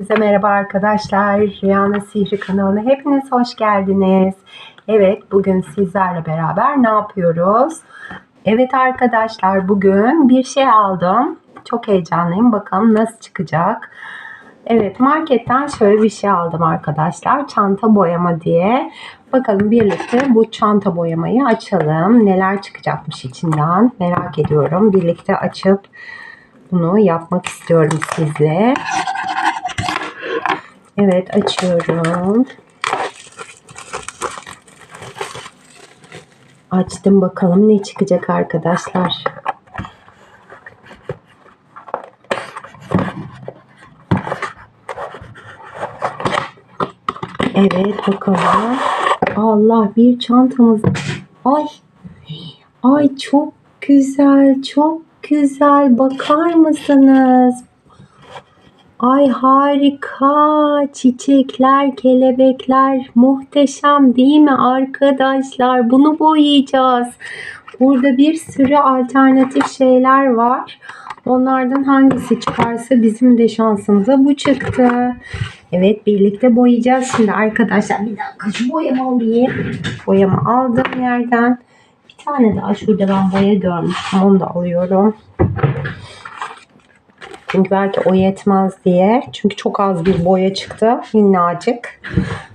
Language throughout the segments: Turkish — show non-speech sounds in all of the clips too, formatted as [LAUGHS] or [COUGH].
Size merhaba arkadaşlar. Rüyanın Sihri kanalına hepiniz hoş geldiniz. Evet bugün sizlerle beraber ne yapıyoruz? Evet arkadaşlar bugün bir şey aldım. Çok heyecanlıyım. Bakalım nasıl çıkacak. Evet marketten şöyle bir şey aldım arkadaşlar. Çanta boyama diye. Bakalım birlikte bu çanta boyamayı açalım. Neler çıkacakmış içinden merak ediyorum. Birlikte açıp bunu yapmak istiyorum sizle. Evet açıyorum. Açtım bakalım ne çıkacak arkadaşlar. Evet bakalım. Allah bir çantamız. Ay. Ay çok güzel. Çok güzel. Bakar mısınız? Ay harika. Çiçekler, kelebekler muhteşem değil mi arkadaşlar? Bunu boyayacağız. Burada bir sürü alternatif şeyler var. Onlardan hangisi çıkarsa bizim de şansımıza bu çıktı. Evet birlikte boyayacağız şimdi arkadaşlar. Bir dakika şu boyamı alayım. Boyamı aldım yerden. Bir tane daha şurada ben boya görmüştüm. Onu da alıyorum. Çünkü belki o yetmez diye. Çünkü çok az bir boya çıktı. Minnacık.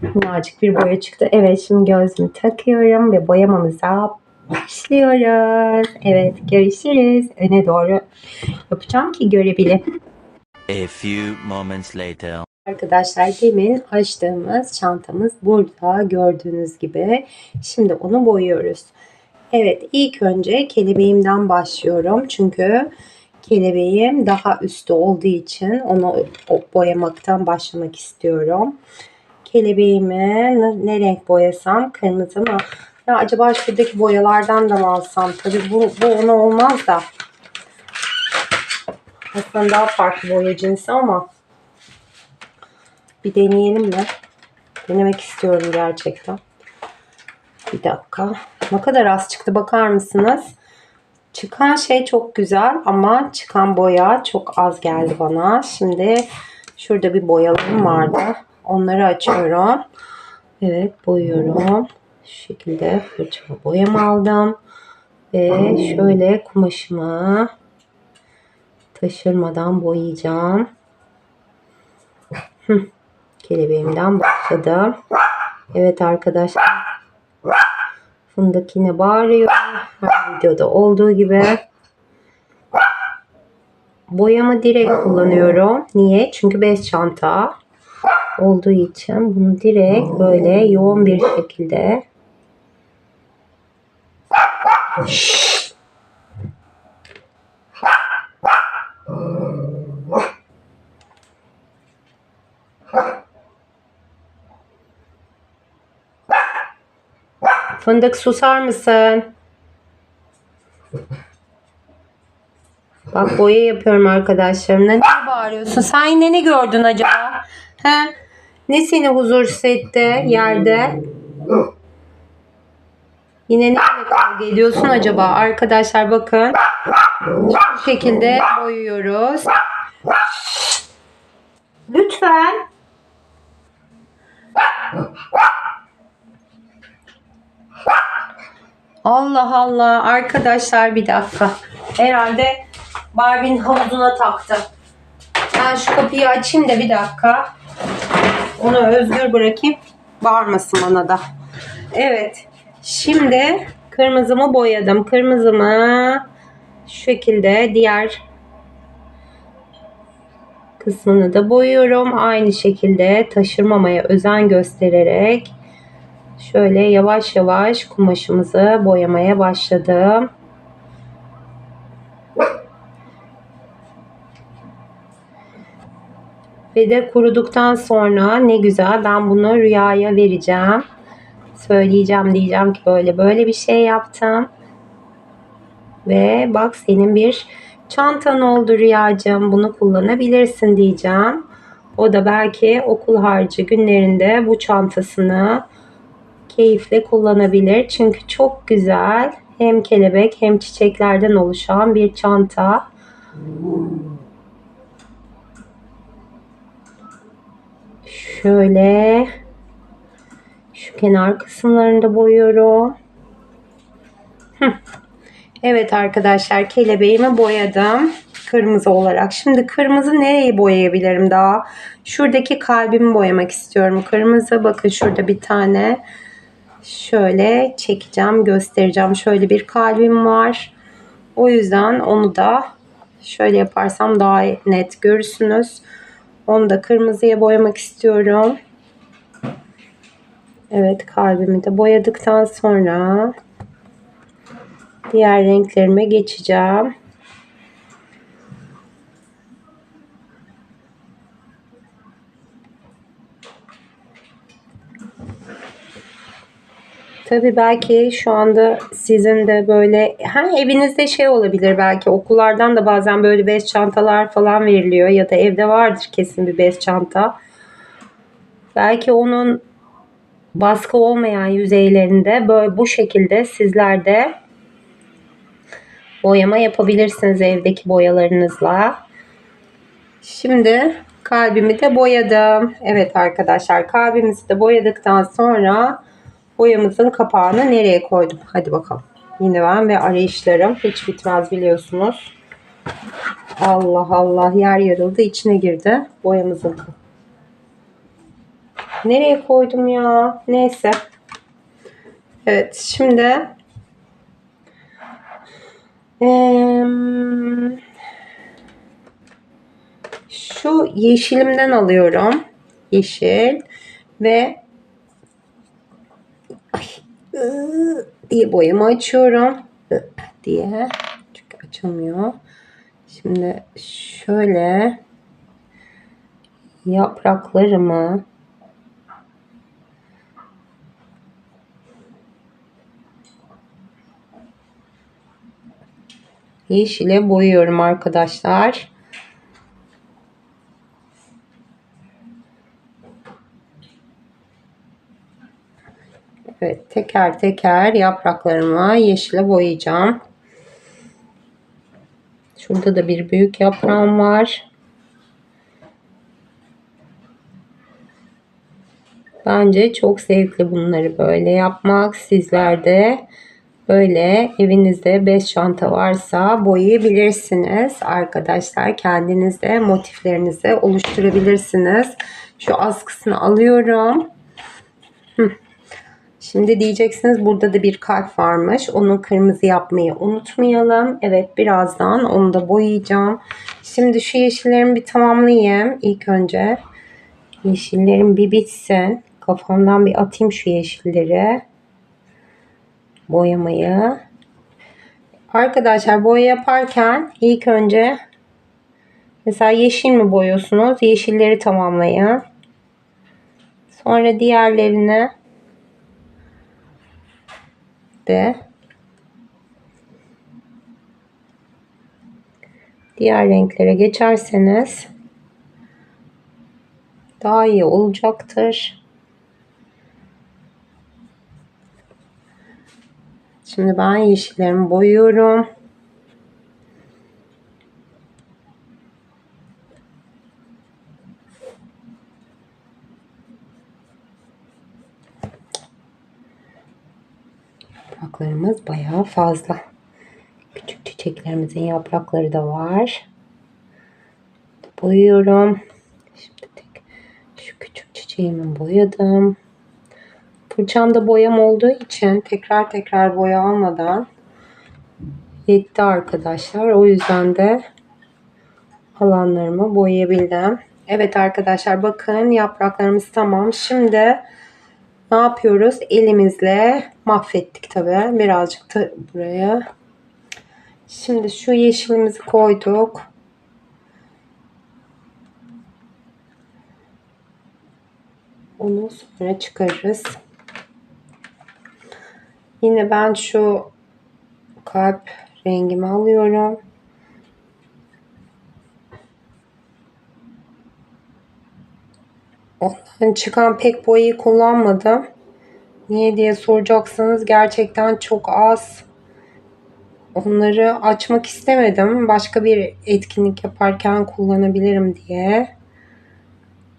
Minnacık bir boya çıktı. Evet şimdi gözümü takıyorum ve boyamamıza başlıyoruz. Evet görüşürüz. Öne doğru yapacağım ki görebilin. A few moments later. Arkadaşlar demin açtığımız çantamız burada gördüğünüz gibi. Şimdi onu boyuyoruz. Evet ilk önce kelebeğimden başlıyorum. Çünkü kelebeğim daha üstte olduğu için onu boyamaktan başlamak istiyorum. Kelebeğimi ne renk boyasam? Kırmızı mı? Ya acaba şuradaki boyalardan da mı alsam? Tabii bu, bu ona olmaz da. Aslında daha farklı boya cinsi ama bir deneyelim mi? Denemek istiyorum gerçekten. Bir dakika. Ne kadar az çıktı bakar mısınız? Çıkan şey çok güzel ama çıkan boya çok az geldi bana. Şimdi şurada bir boyalarım vardı. Onları açıyorum. Evet boyuyorum. Şu şekilde fırçama boyamı aldım. Ve şöyle kumaşımı taşırmadan boyayacağım. Kelebeğimden başladım. Evet arkadaşlar. Fındık yine bağırıyor. Her videoda olduğu gibi. Boyamı direkt kullanıyorum. Niye? Çünkü bez çanta olduğu için bunu direkt böyle yoğun bir şekilde Fındık susar mısın? Bak boya yapıyorum arkadaşlarımla. Ne bağırıyorsun? Sen yine ne gördün acaba? He? Ne seni huzursuz etti yerde? Yine neyle kavga ediyorsun acaba? Arkadaşlar bakın. Bu şekilde boyuyoruz. Lütfen. Allah Allah. Arkadaşlar bir dakika. Herhalde Barbie'nin havuzuna taktı. Ben şu kapıyı açayım da bir dakika. Onu özgür bırakayım. Bağırmasın bana da. Evet. Şimdi kırmızımı boyadım. Kırmızımı şu şekilde diğer kısmını da boyuyorum. Aynı şekilde taşırmamaya özen göstererek şöyle yavaş yavaş kumaşımızı boyamaya başladım. Ve de kuruduktan sonra ne güzel ben bunu rüyaya vereceğim. Söyleyeceğim diyeceğim ki böyle böyle bir şey yaptım. Ve bak senin bir çantan oldu rüyacığım bunu kullanabilirsin diyeceğim. O da belki okul harcı günlerinde bu çantasını keyifle kullanabilir. Çünkü çok güzel hem kelebek hem çiçeklerden oluşan bir çanta. Şöyle şu kenar kısımlarını da boyuyorum. Evet arkadaşlar kelebeğimi boyadım kırmızı olarak. Şimdi kırmızı nereyi boyayabilirim daha? Şuradaki kalbimi boyamak istiyorum. Kırmızı bakın şurada bir tane şöyle çekeceğim göstereceğim. Şöyle bir kalbim var. O yüzden onu da şöyle yaparsam daha net görürsünüz. Onu da kırmızıya boyamak istiyorum. Evet kalbimi de boyadıktan sonra diğer renklerime geçeceğim. Tabii belki şu anda sizin de böyle ha, evinizde şey olabilir belki okullardan da bazen böyle bez çantalar falan veriliyor ya da evde vardır kesin bir bez çanta. Belki onun baskı olmayan yüzeylerinde böyle bu şekilde sizler de boyama yapabilirsiniz evdeki boyalarınızla. Şimdi kalbimi de boyadım. Evet arkadaşlar kalbimizi de boyadıktan sonra boyamızın kapağını nereye koydum? Hadi bakalım. Yine ben ve arayışlarım hiç bitmez biliyorsunuz. Allah Allah yer yarıldı içine girdi boyamızın Nereye koydum ya? Neyse. Evet şimdi eee, şu yeşilimden alıyorum. Yeşil ve diye boyamı açıyorum. Diye. Çünkü açamıyor. Şimdi şöyle yapraklarımı yeşile boyuyorum arkadaşlar. Evet teker teker yapraklarımı yeşile boyayacağım. Şurada da bir büyük yaprağım var. Bence çok zevkli bunları böyle yapmak. Sizler de böyle evinizde bez çanta varsa boyayabilirsiniz. Arkadaşlar kendiniz de motiflerinizi oluşturabilirsiniz. Şu askısını alıyorum. Şimdi diyeceksiniz burada da bir kalp varmış. Onu kırmızı yapmayı unutmayalım. Evet birazdan onu da boyayacağım. Şimdi şu yeşillerimi bir tamamlayayım. İlk önce yeşillerim bir bitsin. Kafamdan bir atayım şu yeşilleri. Boyamayı. Arkadaşlar boya yaparken ilk önce mesela yeşil mi boyuyorsunuz? Yeşilleri tamamlayın. Sonra diğerlerini de diğer renklere geçerseniz daha iyi olacaktır. Şimdi ben yeşillerimi boyuyorum. Yapraklarımız bayağı fazla. Küçük çiçeklerimizin yaprakları da var. Boyuyorum. Şimdi tek şu küçük çiçeğimi boyadım. Fırçamda boyam olduğu için tekrar tekrar boya almadan yetti arkadaşlar. O yüzden de alanlarımı boyayabildim. Evet arkadaşlar bakın yapraklarımız tamam. Şimdi ne yapıyoruz? Elimizle mahvettik tabi. Birazcık da buraya. Şimdi şu yeşilimizi koyduk. Onu sonra çıkarırız. Yine ben şu kalp rengimi alıyorum. Ondan çıkan pek boyayı kullanmadım. Niye diye soracaksınız. Gerçekten çok az. Onları açmak istemedim. Başka bir etkinlik yaparken kullanabilirim diye.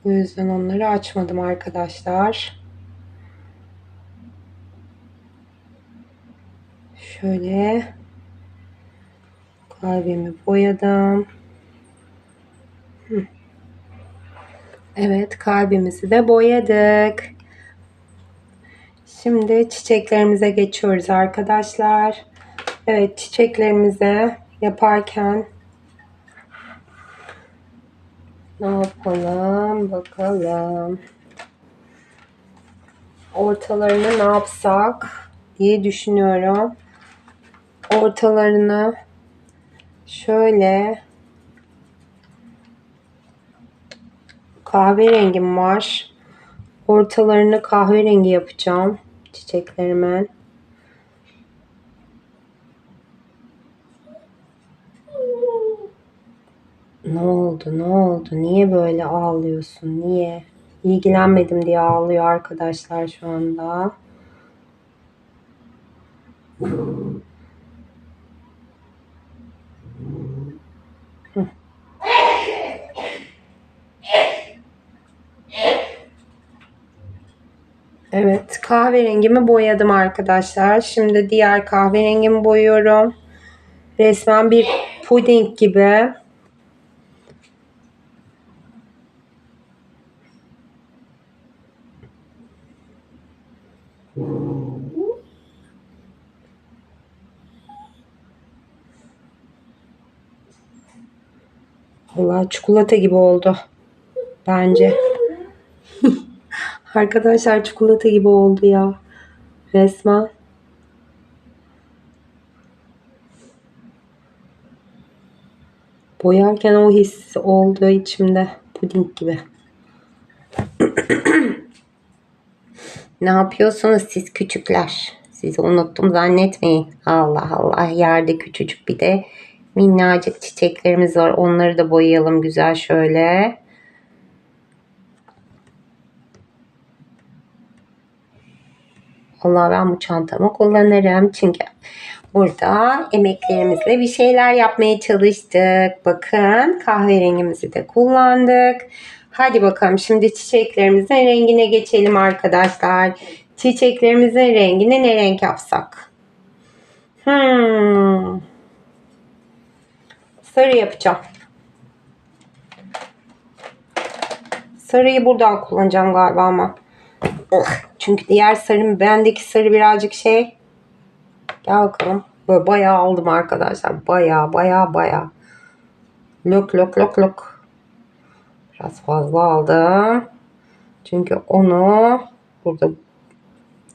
O yüzden onları açmadım arkadaşlar. Şöyle kalbimi boyadım. Hı. Evet kalbimizi de boyadık. Şimdi çiçeklerimize geçiyoruz arkadaşlar. Evet çiçeklerimize yaparken ne yapalım bakalım. Ortalarını ne yapsak diye düşünüyorum. Ortalarını şöyle kahverengim var. Ortalarını kahverengi yapacağım çiçeklerimin. Ne oldu? Ne oldu? Niye böyle ağlıyorsun? Niye? İlgilenmedim diye ağlıyor arkadaşlar şu anda. [LAUGHS] Hı. Evet, kahverengimi boyadım arkadaşlar. Şimdi diğer kahverengimi boyuyorum. Resmen bir puding gibi. Vallahi çikolata gibi oldu. Bence. Arkadaşlar çikolata gibi oldu ya. Resmen. Boyarken o his oldu içimde. Puding gibi. [CLEARS THROAT] ne yapıyorsunuz siz küçükler? Sizi unuttum zannetmeyin. Allah Allah yerde küçücük bir de minnacık çiçeklerimiz var. Onları da boyayalım güzel şöyle. Allah ben bu çantamı kullanırım. Çünkü burada emeklerimizle bir şeyler yapmaya çalıştık. Bakın kahverengimizi de kullandık. Hadi bakalım şimdi çiçeklerimizin rengine geçelim arkadaşlar. Çiçeklerimizin rengini ne renk yapsak? Hmm. Sarı yapacağım. Sarıyı buradan kullanacağım galiba ama. Ugh. Çünkü diğer sarım bendeki sarı birazcık şey. Gel bakalım. Böyle bayağı aldım arkadaşlar. Bayağı bayağı bayağı. Lok lok lok lok. Biraz fazla aldım. Çünkü onu burada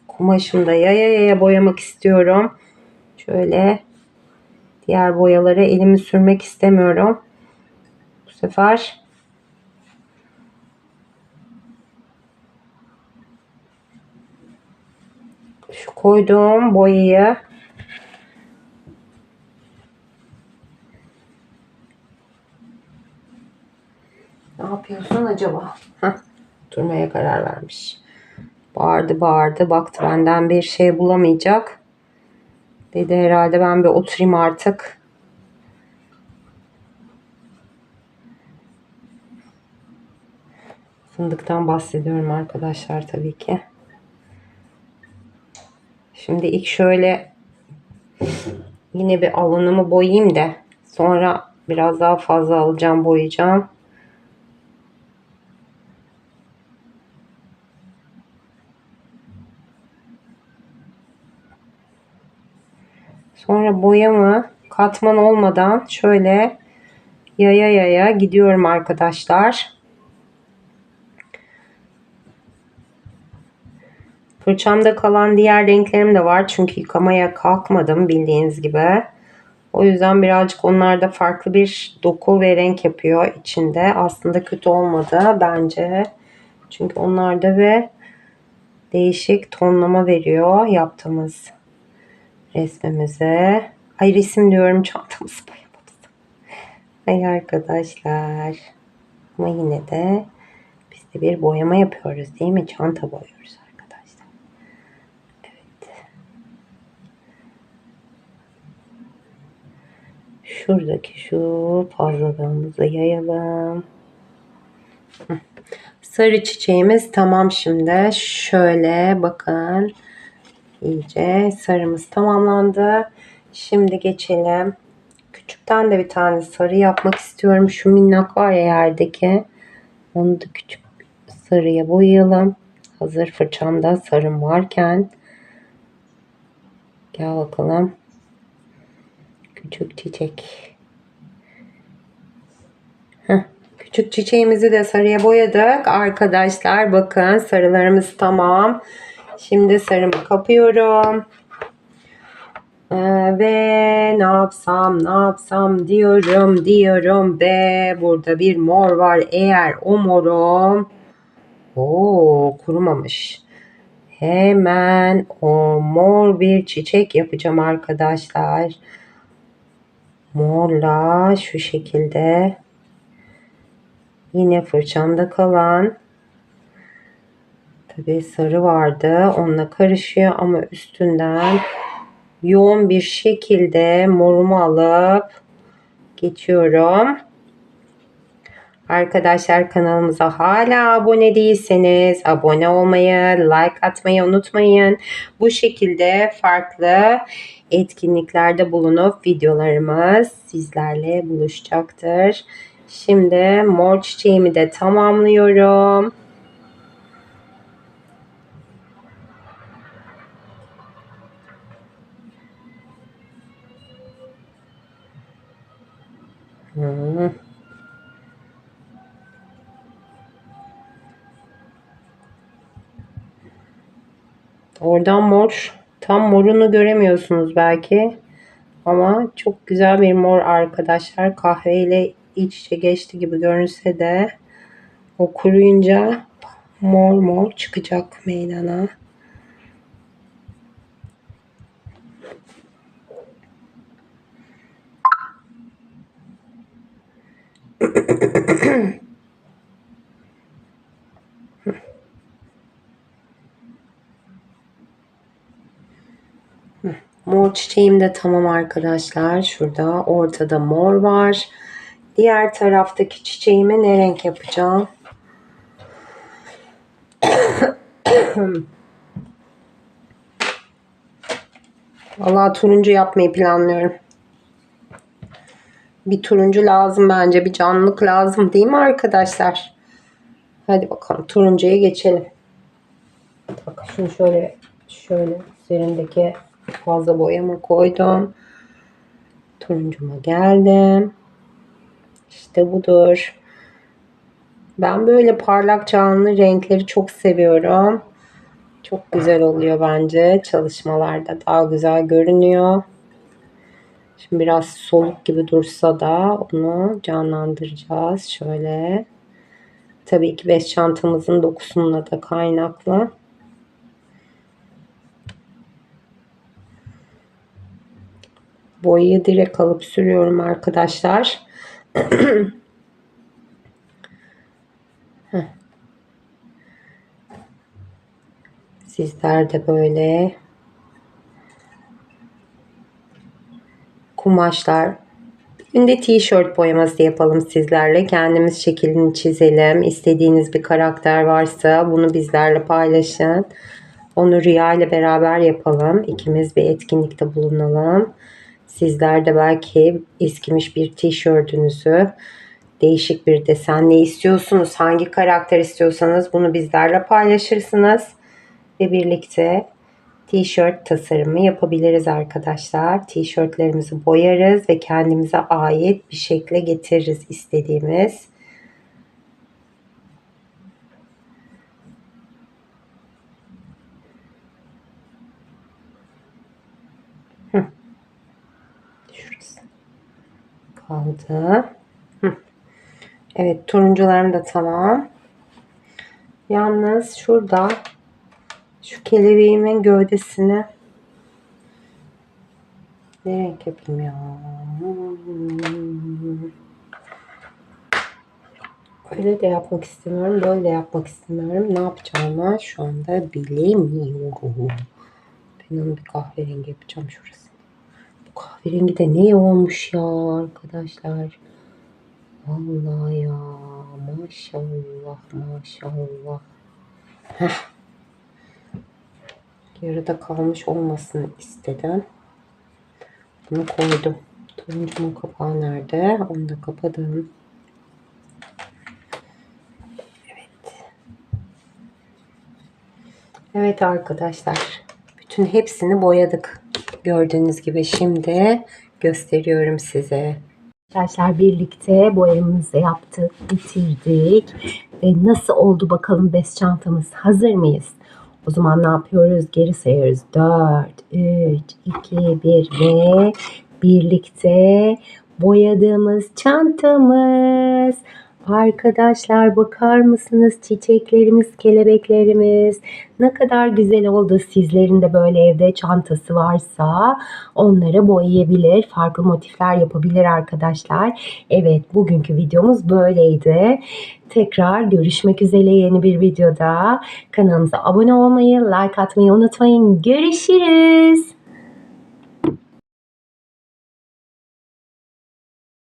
kumaşımda yaya yaya boyamak istiyorum. Şöyle diğer boyaları elimi sürmek istemiyorum. Bu sefer şu koyduğum ne yapıyorsun acaba? Heh, durmaya karar vermiş. Bağırdı bağırdı. Baktı benden bir şey bulamayacak. Dedi herhalde ben bir oturayım artık. Fındıktan bahsediyorum arkadaşlar tabii ki. Şimdi ilk şöyle yine bir alanımı boyayayım da sonra biraz daha fazla alacağım boyayacağım. Sonra boyamı katman olmadan şöyle yaya yaya gidiyorum arkadaşlar. Fırçamda kalan diğer renklerim de var. Çünkü yıkamaya kalkmadım bildiğiniz gibi. O yüzden birazcık onlarda farklı bir doku ve renk yapıyor içinde. Aslında kötü olmadı bence. Çünkü onlarda ve değişik tonlama veriyor yaptığımız resmimize. Ay resim diyorum çantamızı boyamamız. Ay arkadaşlar. Ama yine de biz de bir boyama yapıyoruz değil mi? Çanta boyuyoruz arkadaşlar. Evet. Şuradaki şu fazlalığımızı yayalım. Sarı çiçeğimiz tamam şimdi. Şöyle bakın. İyice sarımız tamamlandı. Şimdi geçelim. Küçükten de bir tane sarı yapmak istiyorum. Şu minnak var ya yerdeki. Onu da küçük sarıya boyayalım. Hazır fırçamda sarım varken. Gel bakalım. Küçük çiçek. Küçük çiçeğimizi de sarıya boyadık. Arkadaşlar bakın sarılarımız tamam. Şimdi sarımı kapıyorum. Ee, ve ne yapsam ne yapsam diyorum diyorum ve burada bir mor var. Eğer o morum o kurumamış. Hemen o mor bir çiçek yapacağım arkadaşlar. Morla şu şekilde yine fırçamda kalan tabii sarı vardı. Onunla karışıyor ama üstünden yoğun bir şekilde morumu alıp geçiyorum. Arkadaşlar kanalımıza hala abone değilseniz abone olmayı, like atmayı unutmayın. Bu şekilde farklı etkinliklerde bulunup videolarımız sizlerle buluşacaktır. Şimdi mor çiçeğimi de tamamlıyorum. Hmm. Oradan mor. Tam morunu göremiyorsunuz belki. Ama çok güzel bir mor arkadaşlar. Kahve ile iç içe geçti gibi görünse de o kuruyunca mor mor çıkacak meydana. [LAUGHS] Mor çiçeğim de tamam arkadaşlar. Şurada ortada mor var. Diğer taraftaki çiçeğimi ne renk yapacağım? [COUGHS] Vallahi turuncu yapmayı planlıyorum. Bir turuncu lazım bence. Bir canlılık lazım değil mi arkadaşlar? Hadi bakalım turuncuya geçelim. Bak şunu şöyle şöyle üzerindeki fazla boyama koydum. Turuncuma geldim. İşte budur. Ben böyle parlak canlı renkleri çok seviyorum. Çok güzel oluyor bence. Çalışmalarda daha güzel görünüyor. Şimdi biraz soluk gibi dursa da onu canlandıracağız. Şöyle. Tabii ki bez çantamızın dokusununla da kaynaklı. Boyayı direkt alıp sürüyorum arkadaşlar. [CLEARS THROAT] Sizler de böyle kumaşlar Günde tişört boyaması yapalım sizlerle. Kendimiz şeklini çizelim. İstediğiniz bir karakter varsa bunu bizlerle paylaşın. Onu Rüya ile beraber yapalım. İkimiz bir etkinlikte bulunalım. Sizler de belki eskimiş bir tişörtünüzü değişik bir desen ne istiyorsunuz, hangi karakter istiyorsanız bunu bizlerle paylaşırsınız ve birlikte tişört tasarımı yapabiliriz arkadaşlar. Tişörtlerimizi boyarız ve kendimize ait bir şekle getiririz istediğimiz. Hı. Şurası kaldı. Evet turuncularım da tamam. Yalnız şurada şu kelebeğimin gövdesini ne renk yapayım ya? Öyle de yapmak istemiyorum. Böyle de yapmak istemiyorum. Ne yapacağımı şu anda bilemiyorum. Ben onu bir kahverengi yapacağım şurası. Kahverengi de ne olmuş ya arkadaşlar. Vallahi ya maşallah maşallah. Heh. Yarıda kalmış olmasını istedim. Bunu koydum. Turuncumun kapağı nerede? Onu da kapadım. Evet. Evet arkadaşlar. Bütün hepsini boyadık. Gördüğünüz gibi şimdi gösteriyorum size. Arkadaşlar birlikte boyamızı yaptık, bitirdik. Ve nasıl oldu bakalım bez çantamız? Hazır mıyız? O zaman ne yapıyoruz? Geri sayıyoruz. 4, 3, 2, 1 ve birlikte boyadığımız çantamız. Arkadaşlar bakar mısınız? Çiçeklerimiz, kelebeklerimiz ne kadar güzel oldu. Sizlerin de böyle evde çantası varsa onları boyayabilir, farklı motifler yapabilir arkadaşlar. Evet, bugünkü videomuz böyleydi. Tekrar görüşmek üzere yeni bir videoda. Kanalımıza abone olmayı, like atmayı unutmayın. Görüşürüz.